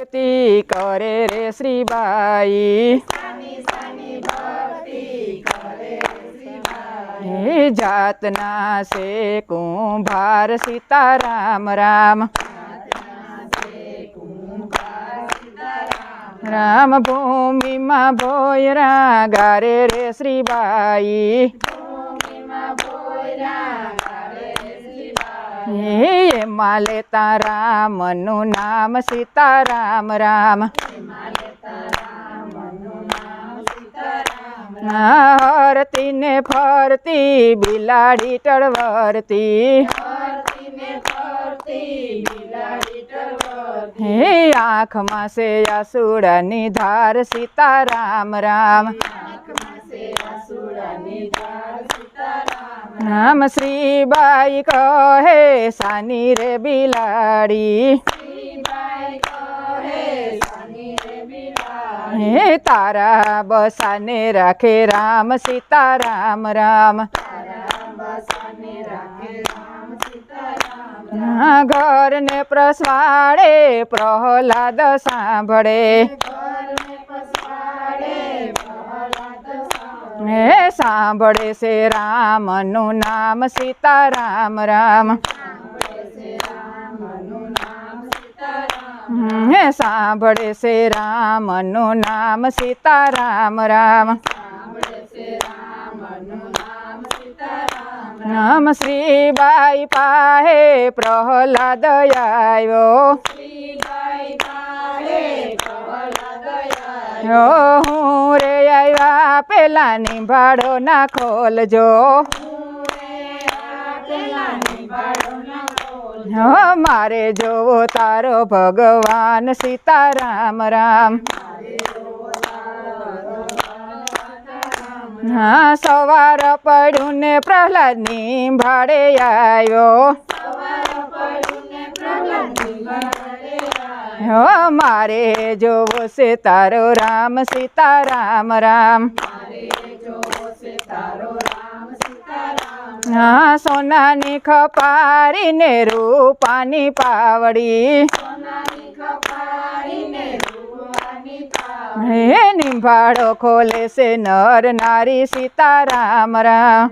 भक्ति करे रे श्री बाई जातना से कुंभार सीता राम। राम राम भूमि माँ भोयरा गारे रे श्री बाई भूमि माँ હે માલે તારા રામનું નામ સીતારામ રામ. હરતી ને ફરતી બિલાડી ટળવરતી. હે આંખમાં છે આસુડાની ધાર સીતારામ રામ. नाम श्री बाई कहे, सानी रे बिलाड़ी। हे तारा बसाने राखे राम, सीता राम राम। घर ने प्रसवाड़े, प्रहलाद सांभड़े। હે સાંભળે છે રામનું નામ સીતારામ રામ. હે સાંભળે છે રામનું નામ સીતારામ રામ. નામ શ્રીબાઈ પાહે પ્રહલાદ આવ્યો હું રે આવ્યા પેલા નિભાડો ના ખોલજો. મારે જોવો તારો ભગવાન સીતારામ રામ. હા, સવાર પડ્યું ને પ્રહલાદની ભાડે આવ્યો હો મારે જોવો છે તારો રામ સીતારામ રામ હા સોનાની ખપારીને રૂપાની પાવડી હે નિંભાડો ખોલે છે નર નારી સીતારામ રામ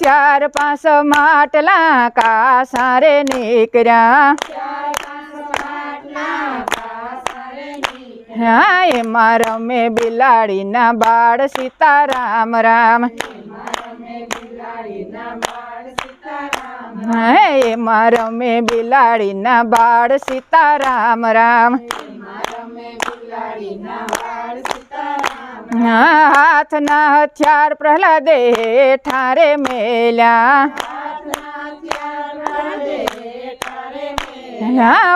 ચાર પાંચ માટલા કાસારે નીકળ્યા. હા, એમાં રમે બિલાડીના બાળ સીતારામ રામ. હા, એમાં રમે બિલાડીના બાળ સીતારામ રામ. હા હાથના હથિયાર પ્રહલાદે ઠારે મેલ્યા.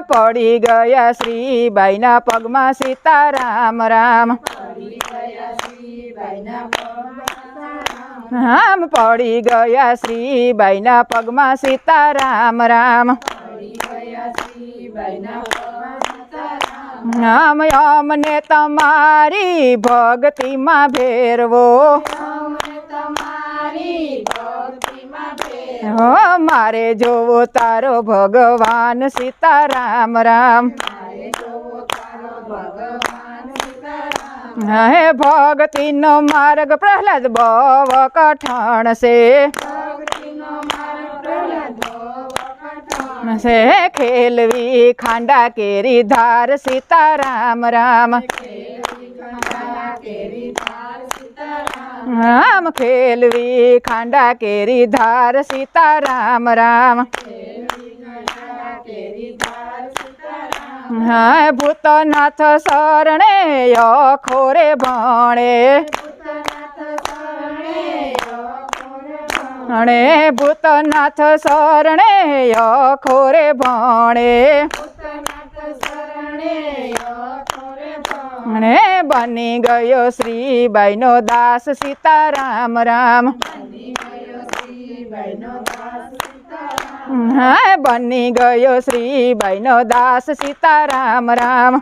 પડી ગયા શ્રીબાઈના પગમાં સીતારામ રામ. રામ પડી ગયા શ્રીબાઈના પગમાં સીતારામ રામ. આમ અમને તમારી ભક્તિમાં ભેરવો. હો, મારે જોવો તારો ભગવાન સીતારામ રામ. હે, ભક્તિનો માર્ગ પ્રહલાદ બવ કઠણ છે. से खेलवी खांडा केरी धार सीता राम। राम राम खेलवी खांडा केरी धार सीता राम। राम हाँ भूतनाथ शरणे यो खोरे बणे। ભણે અણે ભૂતનાથ શરણે અખોરે ભણે ભૂતનાથ શરણે અને બની ગયો શ્રીબાઈનો દાસ સીતારામ રામ હા બની ગયો શ્રીબાઈનો દાસ સીતારામ રામ